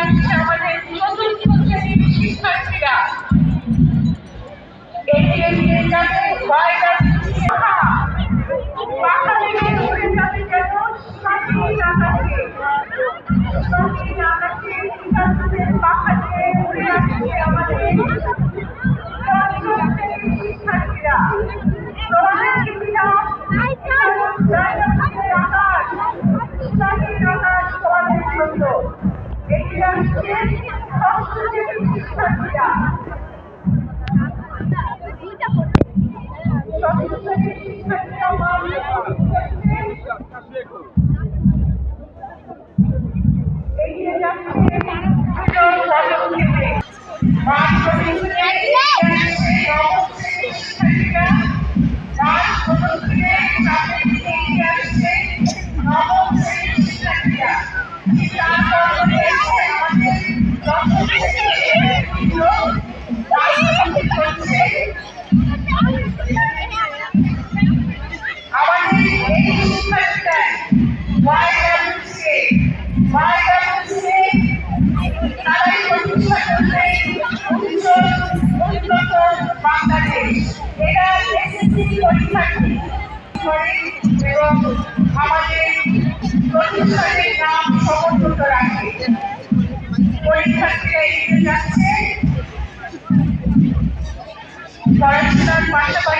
vai fazer tudo que você. Ele, ele, ele vai dar করেন এবং আমাদের প্রতিষ্ঠানের নাম সমর্থিত রাখে পরীক্ষার্থীরা এগিয়ে যাচ্ছে। পড়াশোনার পাশাপাশি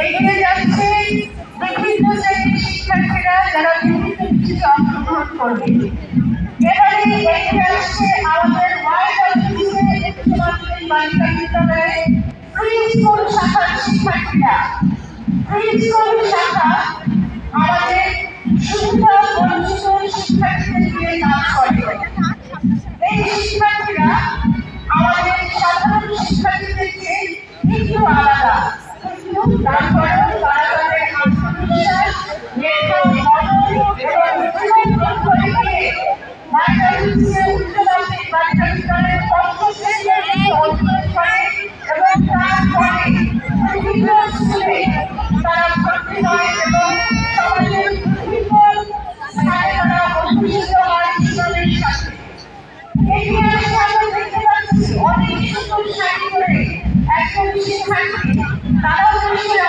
এগিয়ে যাচ্ছে। বিভিন্ন শ্রেণির শিক্ষার্থীরা যারা বিভিন্ন কিছুতে অংশগ্রহণ করবে। এবারে এগিয়ে আসছে আমাদের মায়ের উচ্চ মাধ্যমিক বালিকা বিদ্যালয়ে প্রি শাখা আমাদের সুবিধা বঞ্চিত এই শিক্ষার্থীরা আমাদের সাধারণ শিক্ষার্থীদের একটু কিন্তু 达到这个是。